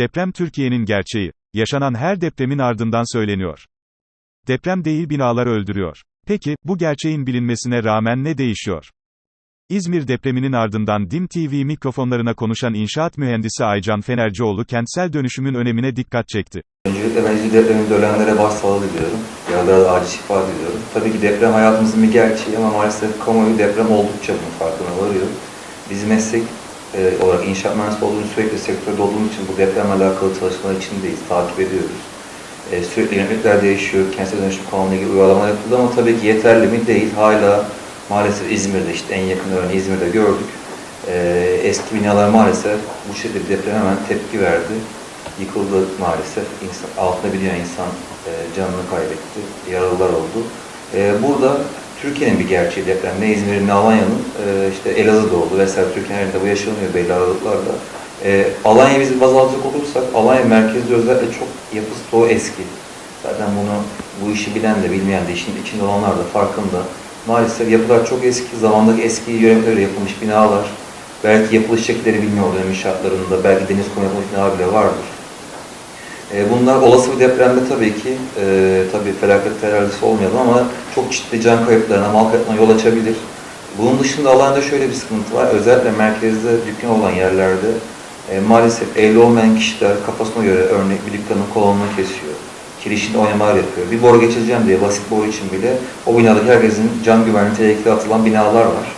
Deprem Türkiye'nin gerçeği. Yaşanan her depremin ardından söyleniyor. Deprem değil binalar öldürüyor. Peki, bu gerçeğin bilinmesine rağmen ne değişiyor? İzmir depreminin ardından DİM TV mikrofonlarına konuşan inşaat mühendisi Aycan Fenercioğlu kentsel dönüşümün önemine dikkat çekti. Öncelikle ben İzmir depreminde ölenlere başsağlığı diliyorum. Yaralılara da acil şifa diliyorum. Tabii ki deprem hayatımızın bir gerçeği ama maalesef kamuoyu deprem oldukça bunun farkına varıyor. Biz meslek e, olarak inşaat mühendisi olduğumuz sürekli sektörde olduğumuz için bu depremle alakalı çalışmalar içindeyiz, takip ediyoruz. E, sürekli yönetmelikler değişiyor, kentsel dönüşüm kanununa ilgili uygulamalar yapıldı ama tabii ki yeterli mi? Değil. Hala maalesef İzmir'de işte en yakın örneği İzmir'de gördük. E, eski binalar maalesef bu şekilde deprem hemen tepki verdi. Yıkıldı maalesef. İnsan, altında bir insan e, canını kaybetti. Yaralılar oldu. E, burada Türkiye'nin bir gerçeği deprem. Ne İzmir'in ne Alanya'nın e, işte Elazığ'da oldu vesaire Türkiye'nin her yerinde bu yaşanıyor belli aralıklarla. E, Alanya'yı biz baz alacak olursak Alanya merkezde özellikle çok yapısı çoğu eski. Zaten bunu bu işi bilen de bilmeyen de işin içinde olanlar da farkında. Maalesef yapılar çok eski, zamandaki eski yönetimlere yapılmış binalar, belki yapılış şekilleri bilmiyor dönemin şartlarında, belki deniz kum yapılmış binalar bile vardır. E, Bunlar olası bir depremde tabii ki, e, tabii felaket terörlisi olmayalım ama çok ciddi can kayıplarına, mal kayıplarına yol açabilir. Bunun dışında alanda şöyle bir sıkıntı var. Özellikle merkezde dükkan olan yerlerde e, maalesef evli olmayan kişiler kafasına göre örnek bir dükkanın kolonunu kesiyor. Kirişinde oynamalar yapıyor. Bir boru geçireceğim diye basit boru için bile o binadaki herkesin can güvenliği tehlikeli atılan binalar var.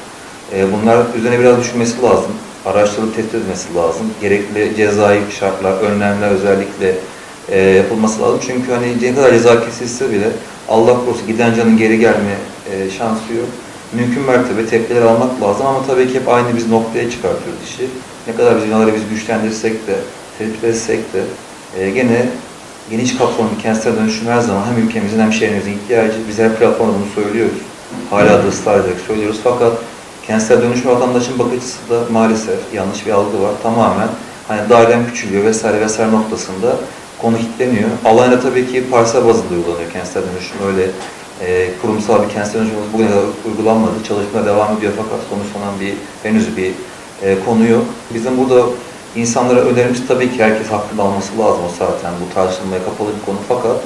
E, bunlar üzerine biraz düşünmesi lazım. Araştırılıp tespit edilmesi lazım. Gerekli cezai şartlar, önlemler özellikle e, yapılması lazım. Çünkü hani ne kadar ceza kesilse bile Allah korusun giden canın geri gelme e, şansı yok. Mümkün mertebe tepkiler almak lazım ama tabii ki hep aynı biz noktaya çıkartıyoruz işi. Ne kadar biz binaları biz güçlendirsek de, tespit etsek de e, gene geniş kapsamlı kentsel dönüşüm her zaman hem ülkemizin hem şehrimizin ihtiyacı. Biz her platformda bunu söylüyoruz. Hala da ısrar ederek söylüyoruz. Fakat kentsel dönüşüm vatandaşın bakış açısı da maalesef yanlış bir algı var. Tamamen hani dairem küçülüyor vesaire vesaire noktasında konu kilitleniyor. Alanya'da tabii ki parsel bazında uygulanıyor kentsel dönüşüm. Öyle e, kurumsal bir kentsel dönüşüm bugüne kadar uygulanmadı. Çalışmalar devam ediyor fakat sonuçlanan bir henüz bir e, konu yok. Bizim burada insanlara önerimiz tabii ki herkes hakkında alması lazım o zaten. Bu tartışılmaya kapalı bir konu fakat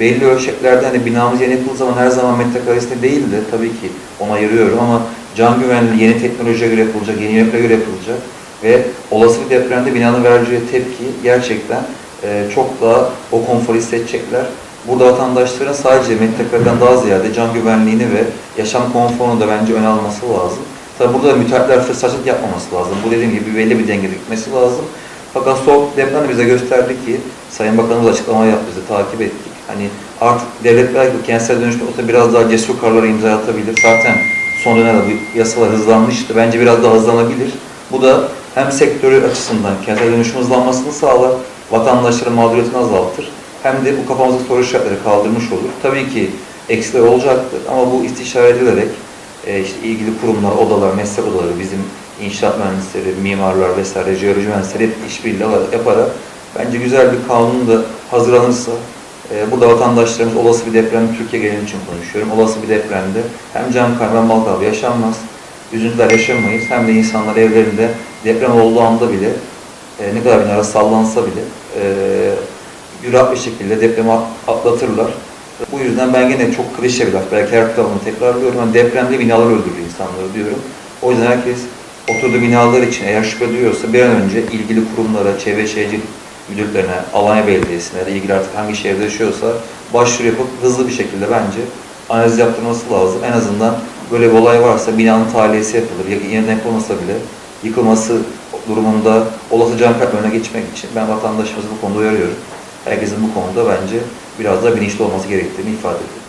belli ölçeklerde hani binamız yeni yapıldığı zaman her zaman metrekaresinde değil de tabii ki ona ayırıyorum ama can güvenliği yeni teknolojiye göre yapılacak, yeni yönetimlere göre yapılacak ve olası bir depremde binanın vereceği tepki gerçekten e, çok daha o konforu hissedecekler. Burada vatandaşların sadece metrekareden daha ziyade can güvenliğini ve yaşam konforunu da bence öne alması lazım. Tabi burada müteahhitler fırsatçılık yapmaması lazım. Bu dediğim gibi belli bir dengede gitmesi lazım. Fakat soğuk deprem de bize gösterdi ki, Sayın Bakanımız açıklama yaptı, bizi takip ettik. Hani artık devlet belki kentsel dönüşüm olsa biraz daha cesur kararlara imza atabilir. Zaten son dönemde bu yasalar hızlanmıştı. Bence biraz daha hızlanabilir. Bu da hem sektörü açısından kentsel dönüşüm hızlanmasını sağlar, vatandaşların mağduriyetini azaltır. Hem de bu kafamızdaki soru işaretleri kaldırmış olur. Tabii ki eksiler olacaktır ama bu istişare edilerek e, işte ilgili kurumlar, odalar, meslek odaları, bizim inşaat mühendisleri, mimarlar vesaire, jeoloji mühendisleri hep işbirliği yaparak bence güzel bir kanun da hazırlanırsa e, burada vatandaşlarımız olası bir deprem Türkiye geneli için konuşuyorum. Olası bir depremde hem can kaybı hem mal kaybı yaşanmaz. Üzüntüler yaşamayız. Hem de insanlar evlerinde deprem olduğu anda bile e, ne kadar binalar sallansa bile e, gürat bir şekilde depremi atlatırlar. Bu yüzden ben gene çok klişe bir laf, belki her kitabımı tekrarlıyorum. Yani depremde binalar öldürür insanları diyorum. O yüzden herkes oturduğu binalar için eğer şüphe duyuyorsa bir an önce ilgili kurumlara, çevre şehircilik müdürlerine, Alanya Belediyesi'ne ya da ilgili artık hangi şehirde yaşıyorsa başvuru yapıp hızlı bir şekilde bence analiz yaptırması lazım. En azından böyle bir olay varsa binanın tahliyesi yapılır. Yeniden yapılmasa bile yıkılması durumunda olası can kaybına geçmek için ben vatandaşımızı bu konuda uyarıyorum. Herkesin bu konuda bence biraz daha bilinçli olması gerektiğini ifade ediyorum.